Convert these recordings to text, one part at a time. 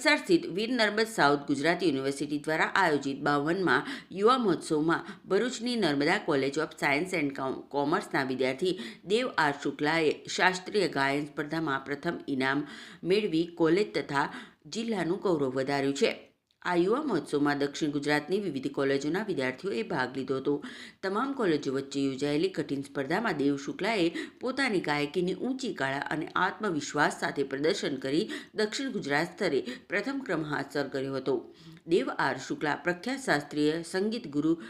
વલસાડ સ્થિત Veer Narmad South Gujarat university દ્વારા આયોજિત બાવનમાં યુવા મહોત્સવમાં ભરૂચની Narmada college of science and કોમ- કોમર્સના વિદ્યાર્થી દેવ આર શુક્લાએ શાસ્ત્રીય ગાયન સ્પર્ધામાં પ્રથમ ઇનામ મેળવી કોલેજ તથા જિલ્લાનું ગૌરવ વધાર્યું છે. આ યુવા મહોત્સવમાં દક્ષિણ ગુજરાતની વિવિધ કોલેજોના વિદ્યાર્થીઓએ ભાગ લીધો હતો. તમામ કોલેજો વચ્ચે યોજાયેલી કઠિન સ્પર્ધામાં દેવ શુક્લાએ પોતાની ગાયકીની ઊંચી કળા અને આત્મવિશ્વાસ સાથે પ્રદર્શન કરી દક્ષિણ ગુજરાત સ્તરે પ્રથમ ક્રમ હાંસલ કર્યો હતો. દેવ આર શુક્લા પ્રખ્યાત શાસ્ત્રીય સંગીત ગુરુ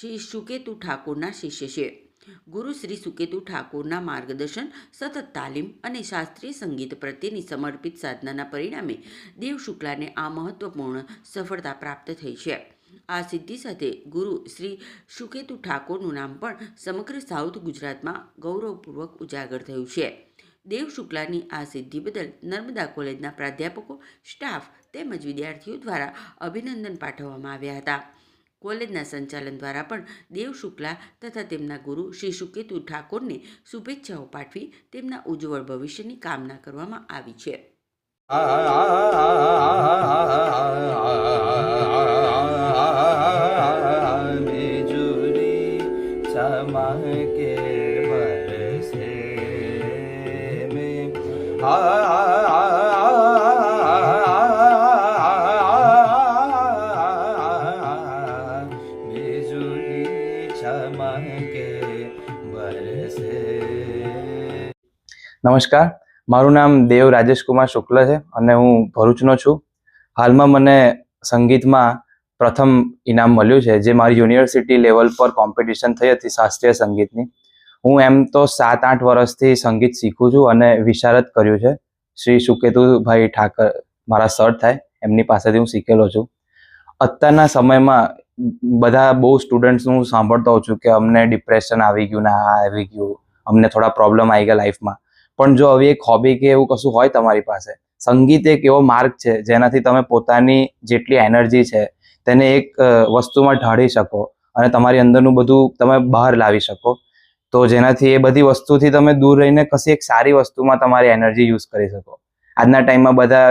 શ્રી શુકેતુ ઠાકોરના શિષ્ય છે. ગુરુ શ્રી સુકેતુ ઠાકોરના માર્ગદર્શન, સતત તાલીમ અને શાસ્ત્રીય સંગીત પ્રત્યેની સમર્પિત સાધનાના પરિણામે દેવ શુક્લાને આ મહત્વપૂર્ણ સફળતા પ્રાપ્ત થઈ છે. આ સિદ્ધિ સાથે ગુરુ શ્રી સુકેતુ ઠાકોરનું નામ પણ સમગ્ર સાઉથ ગુજરાતમાં ગૌરવપૂર્વક ઉજાગર થયું છે. દેવ શુક્લાની આ સિદ્ધિ બદલ નર્મદા કોલેજના પ્રાધ્યાપકો, સ્ટાફ તેમજ વિદ્યાર્થીઓ દ્વારા અભિનંદન પાઠવવામાં આવ્યા હતા. કોલેજના સંચાલન દ્વારા પણ દેવ શુક્લા તથા તેમના ગુરુ શ્રી સુકેતુ ઠાકોરને શુભેચ્છાઓ પાઠવી તેમના ઉજ્જવળ ભવિષ્યની કામના કરવામાં આવી છે ચમકે બરસે મેં આ નમસ્કાર મારું નામ દેવ રાજેશકુમાર શુક્લ છે અને હું ભરૂચનો છું હાલમાં મને સંગીતમાં પ્રથમ ઇનામ મળ્યું છે જે મારી યુનિવર્સિટી લેવલ પર કોમ્પિટિશન થઈ હતી શાસ્ત્રીય સંગીતની હું એમ તો સાત આઠ વર્ષથી સંગીત શીખું છું અને વિશારદ કર્યું છે શ્રી સુકેતુભાઈ ઠાકર મારા સર થાય એમની પાસેથી હું શીખેલો છું અત્યારના સમયમાં બધા બહુ સ્ટુડન્ટ્સ હું સાંભળતો હોઉં છું કે અમને ડિપ્રેશન આવી ગયું ને આ આવી ગયું, અમને થોડા પ્રોબ્લેમ આવી ગયા લાઈફમાં પણ જો આવી એક હોબી કે એવું કશું હોય તમારી પાસે, સંગીત એક એવો માર્ગ છે જેનાથી તમે પોતાની જેટલી એનર્જી છે તેને એક વસ્તુમાં ઢાળી શકો અને તમારી અંદરનું બધું તમે બહાર લાવી શકો. તો જેનાથી એ બધી વસ્તુથી તમે દૂર રહીને કશી એક સારી વસ્તુમાં તમારી એનર્જી યુઝ કરી શકો. આજના ટાઈમમાં બધા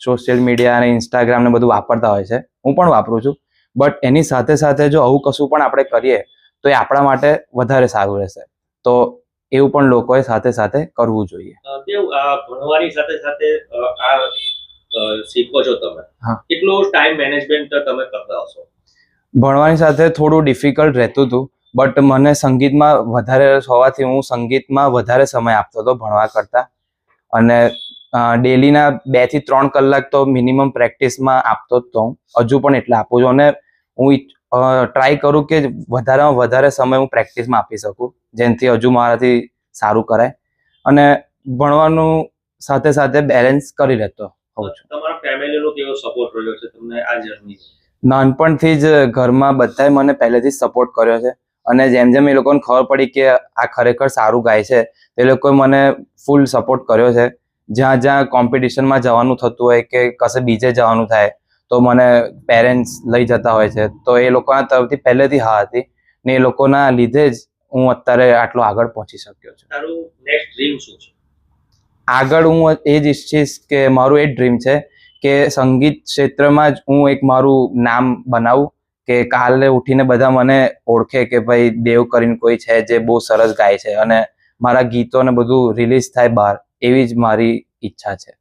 સોશિયલ મીડિયા અને ઇન્સ્ટાગ્રામ ને બધું વાપરતા હોય છે. હું પણ વાપરું છું. બટ એની સાથે સાથે જો આવું કશું પણ આપણે કરીએ તો એ આપણા માટે વધારે સારું રહેશે. તો એવું પણ લોકોએ સાથે સાથે કરવું જોઈએ. ભણવાની સાથે સાથે આ શીખો છો તમે. કેટલું ટાઈમ મેનેજમેન્ટ તમે કરતા હશો? ભણવાની સાથે થોડું ડિફિકલ્ટ રહેતું હતું બટ મને સંગીતમાં વધારે રસ હોવાથી હું સંગીતમાં વધારે સમય આપતો હતો ભણવા કરતા. અને ડેલીના બેથી ત્રણ કલાક તો મિનિમમ પ્રેક્ટિસમાં આપતો જ તો હું. હજુ પણ એટલે આપું છું. અને હું ટ્રાય કરું કે વધારેમાં વધારે સમય હું પ્રેક્ટિસમાં આપી શકું જેનાથી હજુ મારાથી સારું કરાય. અને ભણવાનું સાથે સાથે બેલેન્સ કરી લેતો હોઉં છું. તમારા ફેમિલીનો કેવો સપોર્ટ રહ્યો છે તમને આ જર્ની નાનપણથી જ ઘરમાં બધાએ મને પહેલેથી જ સપોર્ટ કર્યો છે. અને જેમ જેમ એ લોકોને ખબર પડી કે આ ખરેખર સારું ગાય છે એ લોકોએ મને ફૂલ સપોર્ટ કર્યો છે. જ્યાં જ્યાં કોમ્પિટિશનમાં જવાનું થતું હોય કે કશે બીજે જવાનું થાય તો મને પેરેન્ટ્સ લઈ જતા હોય છે. તો એ લોકોના તરફથી પહેલેથી હા હતી ને એ લોકોના લીધે જ હું અત્યારે આટલો આગળ પહોંચી શક્યો છું. તારું નેક્સ્ટ ડ્રીમ શું છે? આગળ હું એ જ ઈચ્છીશ કે મારું એ ડ્રીમ છે કે સંગીત ક્ષેત્રમાં જ હું એક મારું નામ બનાવું કે કાલે ઉઠીને બધા મને ઓળખે કે ભાઈ દેવ કરીને કોઈ છે જે બહુ સરસ ગાય છે અને મારા ગીતો ને બધું રિલીઝ થાય બહાર એવી જ મારી ઈચ્છા છે.